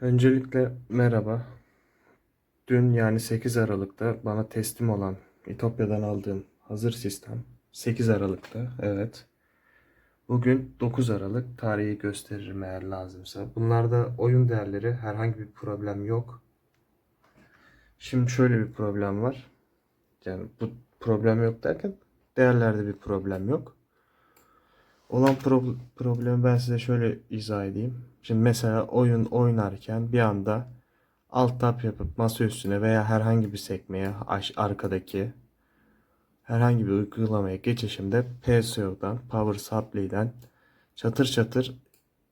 Öncelikle merhaba. Dün yani 8 Aralık'ta bana teslim olan İtopya'dan aldığım hazır sistem 8 Aralık'ta evet. Bugün 9 Aralık tarihi gösteririm eğer lazımsa. Bunlarda oyun değerleri herhangi bir problem yok. Şimdi şöyle bir problem var. Yani bu problem yok derken değerlerde bir problem yok. Olan pro- problemi ben size şöyle izah edeyim. Şimdi mesela oyun oynarken bir anda alt tab yapıp masa üstüne veya herhangi bir sekmeye arkadaki herhangi bir uygulamaya geçişimde PSO'dan, Power Supply'den çatır çatır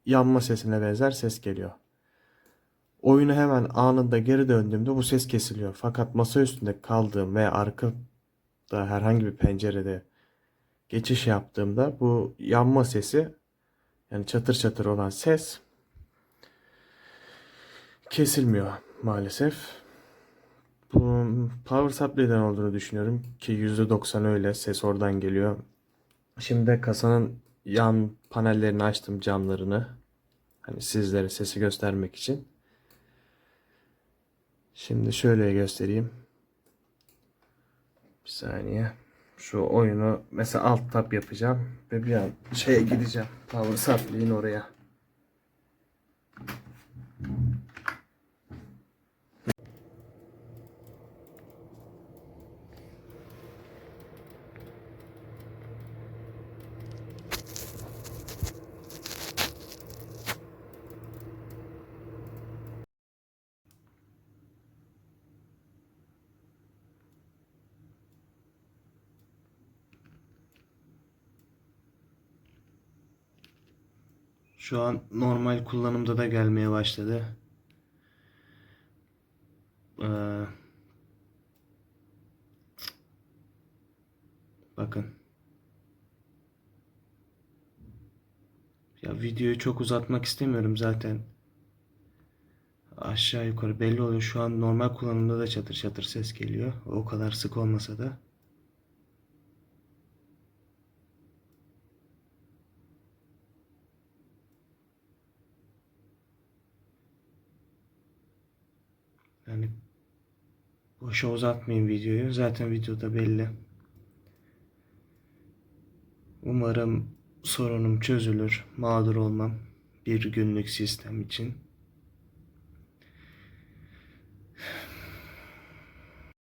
yanma sesine benzer ses geliyor. Oyunu hemen anında geri döndüğümde bu ses kesiliyor. Fakat masa üstünde kaldığım veya arkada herhangi bir pencerede geçiş yaptığımda bu yanma sesi yani çatır çatır olan ses kesilmiyor maalesef. Bu power supply'den olduğunu düşünüyorum ki %90 öyle ses oradan geliyor. Şimdi kasanın yan panellerini açtım camlarını. Hani sizlere sesi göstermek için. Şimdi şöyle göstereyim. Bir saniye. Şu oyunu mesela alt tab yapacağım ve bir an şeye gideceğim. Power Supply'in oraya. Şu an normal kullanımda da gelmeye başladı. Ee, bakın. Ya videoyu çok uzatmak istemiyorum zaten. Aşağı yukarı belli oluyor. Şu an normal kullanımda da çatır çatır ses geliyor. O kadar sık olmasa da. Hani boşa uzatmayayım videoyu. Zaten videoda belli. Umarım sorunum çözülür. Mağdur olmam bir günlük sistem için.